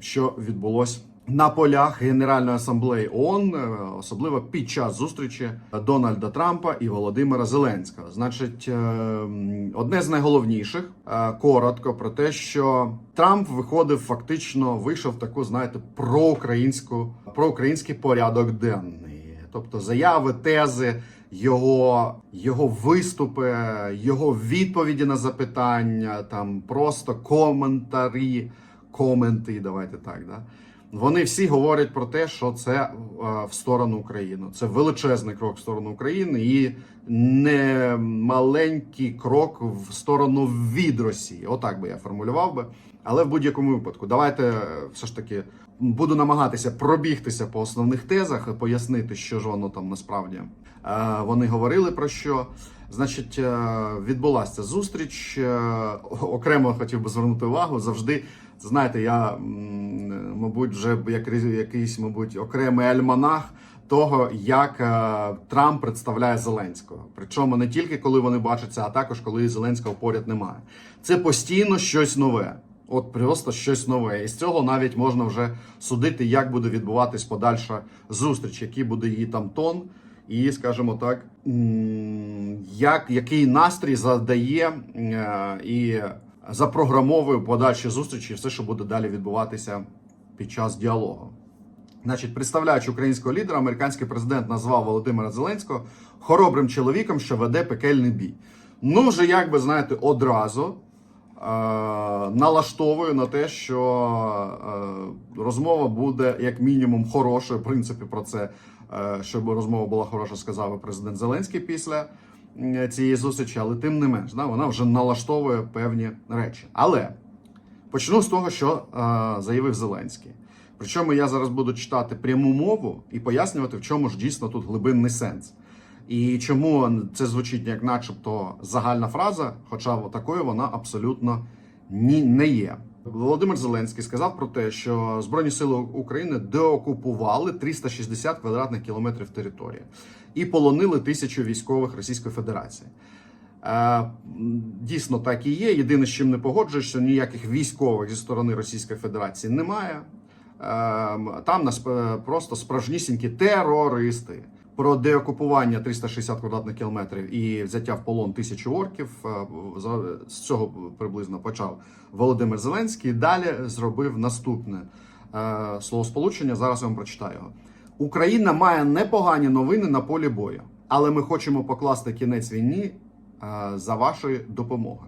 що відбулось на полях Генеральної асамблеї ООН, е, особливо під час зустрічі Дональда Трампа і Володимира Зеленського. Значить, е, одне з найголовніших е, коротко про те, що Трамп виходив фактично, вийшов таку, знаєте, проукраїнську проукраїнський порядок денний, тобто заяви, тези. Його, його виступи, його відповіді на запитання, там просто коментарі, коменти, давайте так. Да? Вони всі говорять про те, що це е, в сторону України. Це величезний крок в сторону України і не маленький крок в сторону від Росії. Отак би я формулював би. Але в будь-якому випадку, давайте е, все ж таки буду намагатися пробігтися по основних тезах, пояснити, що ж воно там насправді е, вони говорили про що. Значить, е, відбулася зустріч. Окремо хотів би звернути увагу завжди. Знаєте, я, мабуть, вже як якийсь, мабуть, окремий альманах того, як Трамп представляє Зеленського. Причому не тільки коли вони бачаться, а також коли Зеленського поряд немає. Це постійно щось нове. От просто щось нове. І з цього навіть можна вже судити, як буде відбуватись подальша зустріч, який буде її там тон, і, скажімо так, як, який настрій задає е, і запрограмовує подальші зустрічі, і все, що буде далі відбуватися під час діалогу. Значить, представляючи українського лідера, американський президент назвав Володимира Зеленського хоробрим чоловіком, що веде пекельний бій. Ну, вже як би знаєте, одразу налаштовую на те, що е, розмова буде як мінімум хорошою. В принципі, про це, е, щоб розмова була хороша, сказав президент Зеленський після цієї зустрічі, але тим не менш, вона вже налаштовує певні речі. Але почну з того, що е, заявив Зеленський. Причому я зараз буду читати пряму мову і пояснювати, в чому ж дійсно тут глибинний сенс. І чому це звучить як начебто загальна фраза, хоча такою вона абсолютно ні, не є. Володимир Зеленський сказав про те, що Збройні Сили України деокупували 360 квадратних кілометрів території і полонили тисячу військових Російської Федерації. Е, Дійсно, так і є. Єдине, з чим не погоджуюсь, що ніяких військових зі сторони Російської Федерації немає. Ем, Там нас е, просто справжнісінькі терористи. Про деокупування 360 квадратних кілометрів і взяття в полон тисячу орків. е, З цього приблизно почав Володимир Зеленський. Далі зробив наступне е, словосполучення. Зараз я вам прочитаю його. Україна має непогані новини на полі бою, але ми хочемо покласти кінець війні е, за вашої допомоги.